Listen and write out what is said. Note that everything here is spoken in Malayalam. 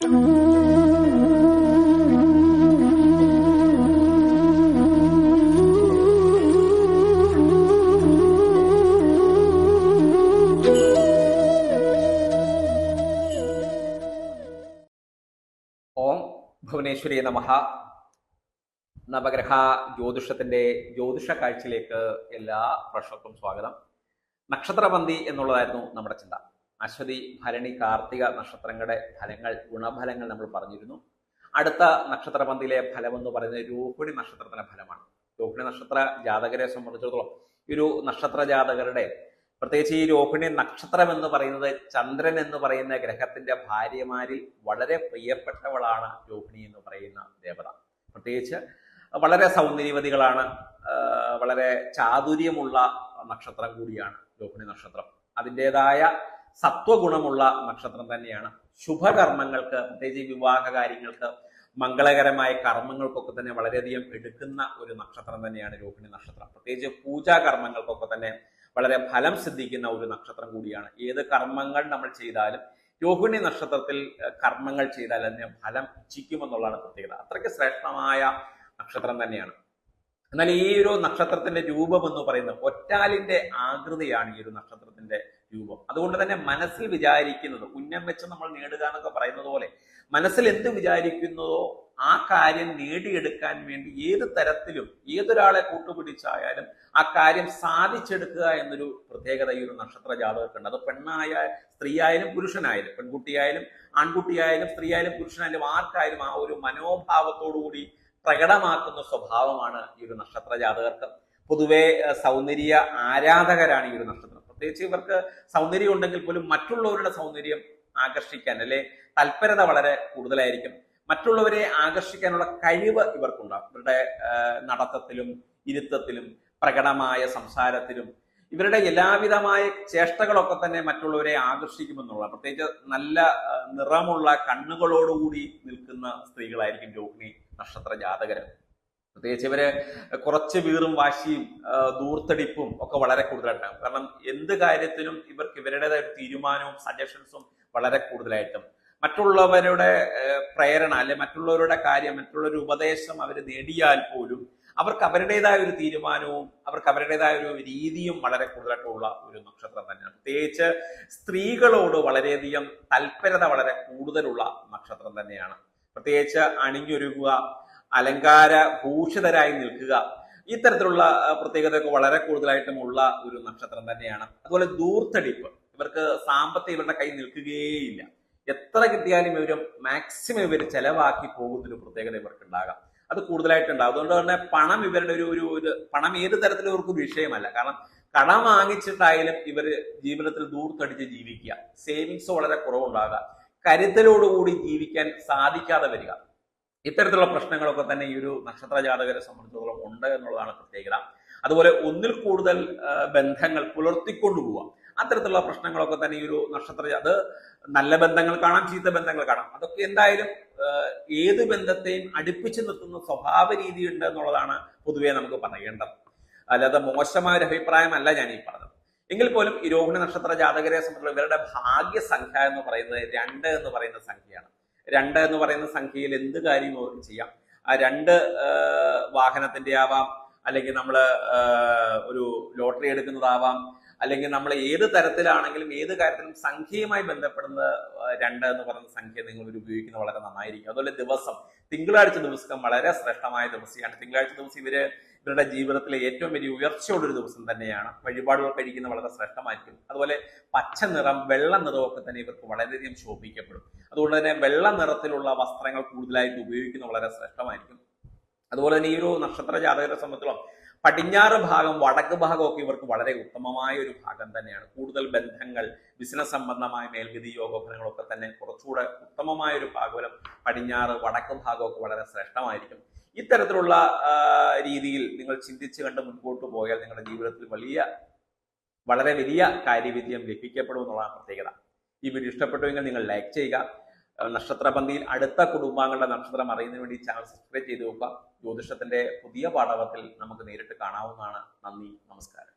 ഓം ഭുവനേശ്വരി നമഃ. നവഗ്രഹ ജ്യോതിഷത്തിന്റെ ജ്യോതിഷ കാഴ്ചയിലേക്ക് എല്ലാ പ്രേക്ഷകർക്കും സ്വാഗതം. നക്ഷത്രപന്തി എന്നുള്ളതായിരുന്നു നമ്മുടെ ചിന്ത. അശ്വതി ഭരണി കാർത്തിക നക്ഷത്രങ്ങളുടെ ഫലങ്ങൾ ഗുണഫലങ്ങൾ നമ്മൾ പറഞ്ഞിരുന്നു. അടുത്ത നക്ഷത്രപന്തിയിലെ ഫലം എന്ന് പറയുന്നത് രൂഹിണി നക്ഷത്രത്തിന്റെ ഫലമാണ്. രോഹിണി നക്ഷത്ര ജാതകരെ സംബന്ധിച്ചിടത്തോളം ഒരു നക്ഷത്ര ജാതകരുടെ പ്രത്യേകിച്ച് ഈ രോഹിണി നക്ഷത്രം എന്ന് പറയുന്നത് ചന്ദ്രൻ എന്ന് പറയുന്ന ഗ്രഹത്തിന്റെ ഭാര്യമാരിൽ വളരെ പ്രിയപ്പെട്ടവളാണ് രോഹിണി എന്ന് പറയുന്ന ദേവത. പ്രത്യേകിച്ച് വളരെ സൗന്ദര്യവതികളാണ് വളരെ ചാതുര്യമുള്ള നക്ഷത്രം കൂടിയാണ് രോഹിണി നക്ഷത്രം. അതിന്റെതായ സത്വഗുണമുള്ള നക്ഷത്രം തന്നെയാണ്. ശുഭകർമ്മങ്ങൾക്ക് പ്രത്യേകിച്ച് വിവാഹ കാര്യങ്ങൾക്ക് മംഗളകരമായ കർമ്മങ്ങൾക്കൊക്കെ തന്നെ വളരെയധികം എടുക്കുന്ന ഒരു നക്ഷത്രം തന്നെയാണ് രോഹിണി നക്ഷത്രം. പ്രത്യേകിച്ച് പൂജാ കർമ്മങ്ങൾക്കൊക്കെ തന്നെ വളരെ ഫലം സിദ്ധിക്കുന്ന ഒരു നക്ഷത്രം കൂടിയാണ്. ഏത് കർമ്മങ്ങൾ നമ്മൾ ചെയ്താലും രോഹിണി നക്ഷത്രത്തിൽ കർമ്മങ്ങൾ ചെയ്താൽ അതിന് ഫലം ഇച്ഛിക്കുമെന്നുള്ളതാണ് പ്രത്യേകത. അത്രയ്ക്ക് ശ്രേഷ്ഠമായ നക്ഷത്രം തന്നെയാണ്. എന്നാൽ ഈ ഒരു നക്ഷത്രത്തിന്റെ രൂപം എന്ന് പറയുന്നത് ഒറ്റാലിന്റെ ആകൃതിയാണ് ഈ ഒരു നക്ഷത്രത്തിന്റെ രൂപം. അതുകൊണ്ട് തന്നെ മനസ്സിൽ വിചാരിക്കുന്നത് ഉന്നം വെച്ച് നമ്മൾ നേടുക എന്നൊക്കെ പറയുന്നത് പോലെ മനസ്സിൽ എന്ത് വിചാരിക്കുന്നതോ ആ കാര്യം നേടിയെടുക്കാൻ വേണ്ടി ഏത് തരത്തിലും ഏതൊരാളെ കൂട്ടുപിടിച്ചായാലും ആ കാര്യം സാധിച്ചെടുക്കുക എന്നൊരു പ്രത്യേകത ഈ ഒരു നക്ഷത്ര ജാതകർക്കുണ്ട്. അത് പെണ്ണായ സ്ത്രീയായാലും പുരുഷനായാലും പെൺകുട്ടിയായാലും ആൺകുട്ടിയായാലും സ്ത്രീയായാലും പുരുഷനായാലും ആർക്കായാലും ആ ഒരു മനോഭാവത്തോടുകൂടി പ്രകടമാക്കുന്ന സ്വഭാവമാണ് ഈ ഒരു നക്ഷത്ര ജാതകർക്ക്. പൊതുവെ സൗന്ദര്യ ആരാധകരാണ് ഈ ഒരു നക്ഷത്രം പ്രത്യേകിച്ച് ഇവർക്ക് സൗന്ദര്യം ഉണ്ടെങ്കിൽ പോലും മറ്റുള്ളവരുടെ സൗന്ദര്യം ആകർഷിക്കാൻ അല്ലെ തൽപരത വളരെ കൂടുതലായിരിക്കും. മറ്റുള്ളവരെ ആകർഷിക്കാനുള്ള കഴിവ് ഇവർക്കുണ്ടാകും ഇവരുടെ നടത്തത്തിലും ഇരുത്തത്തിലും പ്രകടമായ സംസാരത്തിലും ഇവരുടെ എല്ലാവിധമായ ചേഷ്ടകളൊക്കെ തന്നെ മറ്റുള്ളവരെ ആകർഷിക്കുമെന്നുള്ള പ്രത്യേകിച്ച് നല്ല നിറമുള്ള കണ്ണുകളോടുകൂടി നിൽക്കുന്ന സ്ത്രീകളായിരിക്കും രോഹിണി നക്ഷത്ര ജാതകര്. പ്രത്യേകിച്ച് ഇവർ കുറച്ച് വീറും വാശിയും ദൂർത്തടിപ്പും ഒക്കെ വളരെ കൂടുതലായിട്ടാണ്. കാരണം എന്ത് കാര്യത്തിലും ഇവർക്ക് ഇവരുടേതായ തീരുമാനവും സജഷൻസും വളരെ കൂടുതലായിട്ടും. മറ്റുള്ളവരുടെ പ്രേരണ അല്ലെ മറ്റുള്ളവരുടെ കാര്യം മറ്റുള്ളവരുടെ ഉപദേശം അവർ നേടിയാൽ പോലും അവർക്ക് അവരുടേതായ ഒരു തീരുമാനവും അവർക്ക് അവരുടേതായ ഒരു രീതിയും വളരെ കൂടുതലായിട്ടുള്ള ഒരു നക്ഷത്രം തന്നെയാണ്. പ്രത്യേകിച്ച് സ്ത്രീകളോട് വളരെയധികം തൽപരത വളരെ കൂടുതലുള്ള നക്ഷത്രം തന്നെയാണ്. പ്രത്യേകിച്ച് അണിഞ്ഞൊരുങ്ങുക അലങ്കാര ഭൂഷിതരായി നിൽക്കുക. ഇത്തരത്തിലുള്ള പ്രത്യേകതയൊക്കെ വളരെ കൂടുതലായിട്ടും ഉള്ള ഒരു നക്ഷത്രം തന്നെയാണ്. അതുപോലെ ദൂർത്തടിപ്പ് ഇവർക്ക് സാമ്പത്തിക ഇവരുടെ കൈ നിൽക്കുകയേയില്ല. എത്ര കിട്ടിയാലും ഇവർ മാക്സിമം ഇവർ ചെലവാക്കി പോകുന്നൊരു പ്രത്യേകത ഇവർക്ക് ഉണ്ടാകാം അത് കൂടുതലായിട്ടുണ്ടാകും. അതുകൊണ്ട് തന്നെ പണം ഇവരുടെ ഒരു ഒരു ഇത് പണം ഏത് തരത്തിലും ഇവർക്ക് വിഷയമല്ല. കാരണം കടം വാങ്ങിച്ചിട്ടായാലും ഇവർ ജീവിതത്തിൽ ദൂർത്തടിച്ച് ജീവിക്കുക. സേവിങ്സ് വളരെ കുറവുണ്ടാകുക കരുതലോടുകൂടി ജീവിക്കാൻ സാധിക്കാതെ വരിക. ഇത്തരത്തിലുള്ള പ്രശ്നങ്ങളൊക്കെ തന്നെ ഈ ഒരു നക്ഷത്ര ജാതകരെ സംബന്ധിച്ചിടത്തോളം ഉണ്ട് എന്നുള്ളതാണ് പ്രത്യേകത. അതുപോലെ ഒന്നിൽ കൂടുതൽ ബന്ധങ്ങൾ പുലർത്തിക്കൊണ്ടു പോവാം അത്തരത്തിലുള്ള പ്രശ്നങ്ങളൊക്കെ തന്നെ ഈ ഒരു നക്ഷത്ര അത് നല്ല ബന്ധങ്ങൾ കാണാം ചീത്ത ബന്ധങ്ങൾ കാണാം. അതൊക്കെ എന്തായാലും ഏത് ബന്ധത്തെയും അടുപ്പിച്ച് നിർത്തുന്ന സ്വഭാവ രീതി ഉണ്ട് എന്നുള്ളതാണ് പൊതുവേ നമുക്ക് പറയേണ്ടത്. അല്ലാതെ മോശമായ ഒരു അഭിപ്രായമല്ല ഞാൻ ഈ പറഞ്ഞത്. എങ്കിൽ പോലും ഈ രോഹിണി നക്ഷത്ര ജാതകരെ സംബന്ധിച്ചുള്ള ഇവരുടെ ഭാഗ്യസംഖ്യ എന്ന് പറയുന്നത് രണ്ട് എന്ന് പറയുന്ന സംഖ്യയാണ്. രണ്ട് എന്ന് പറയുന്ന സംഖ്യയിൽ എന്ത് കാര്യം അവർക്ക് ചെയ്യാം? ആ രണ്ട് വാഹനത്തിന്റെ ആവാം അല്ലെങ്കിൽ നമ്മൾ ഒരു ലോട്ടറി എടുക്കുന്നതാവാം അല്ലെങ്കിൽ നമ്മൾ ഏത് തരത്തിലാണെങ്കിലും ഏത് കാര്യത്തിലും സംഖ്യയുമായി ബന്ധപ്പെടുന്ന രണ്ട് എന്ന് പറയുന്ന സംഖ്യ നിങ്ങൾ ഒരു ഉപയോഗിക്കുന്നത് വളരെ നന്നായിരിക്കും. അതുപോലെ ദിവസം തിങ്കളാഴ്ച ദിവസം വളരെ ശ്രേഷ്ഠമായ ദിവസമാണ്. തിങ്കളാഴ്ച ദിവസം ഇവർ ഇവരുടെ ജീവിതത്തിലെ ഏറ്റവും വലിയ ഉയർച്ചയുള്ളൊരു ദിവസം തന്നെയാണ്. വഴിപാടുകൾ കഴിക്കുന്ന വളരെ ശ്രേഷ്ഠമായിരിക്കും. അതുപോലെ പച്ച നിറം വെള്ള നിറമൊക്കെ തന്നെ ഇവർക്ക് വളരെയധികം ശോഭിക്കപ്പെടും. അതുകൊണ്ട് തന്നെ വെള്ള നിറത്തിലുള്ള വസ്ത്രങ്ങൾ കൂടുതലായിട്ട് ഉപയോഗിക്കുന്നത് വളരെ ശ്രേഷ്ഠമായിരിക്കും. അതുപോലെ തന്നെ ഈ ഒരു നക്ഷത്ര ജാതകരെ സംബന്ധിച്ചോളം പടിഞ്ഞാറ് ഭാഗം വടക്ക് ഭാഗമൊക്കെ ഇവർക്ക് വളരെ ഉത്തമമായ ഒരു ഭാഗം തന്നെയാണ്. കൂടുതൽ ബന്ധങ്ങൾ ബിസിനസ് സംബന്ധമായ മേൽഗതി യോഗഫലങ്ങളൊക്കെ തന്നെ കുറച്ചുകൂടെ ഉത്തമമായ ഒരു ഭാഗവലം പടിഞ്ഞാറ് വടക്ക് ഭാഗമൊക്കെ വളരെ ശ്രേഷ്ഠമായിരിക്കും. ഇത്തരത്തിലുള്ള രീതിയിൽ നിങ്ങൾ ചിന്തിച്ച് കണ്ട് മുൻപോട്ട് പോയാൽ നിങ്ങളുടെ ജീവിതത്തിൽ വലിയ വളരെ വലിയ കാര്യവിജയം ലഭിക്കപ്പെടും എന്നുള്ളതാണ് പ്രത്യേകത. ഈ വീഡിയോ ഇഷ്ടപ്പെട്ടുവെങ്കിൽ നിങ്ങൾ ലൈക്ക് ചെയ്യുക. നക്ഷത്ര നക്ഷത്രപന്തിയിൽ അടുത്ത കുടുംബാംഗങ്ങളുടെ നക്ഷത്രം അറിയുന്നതിന് വേണ്ടി ചാനൽ സബ്സ്ക്രൈബ് ചെയ്ത് നോക്കുക ജ്യോതിഷത്തിന്റെ പുതിയ പാഠവത്തിൽ നമുക്ക് നേരിട്ട് കാണാവുന്നതാണ്. നന്ദി നമസ്കാരം.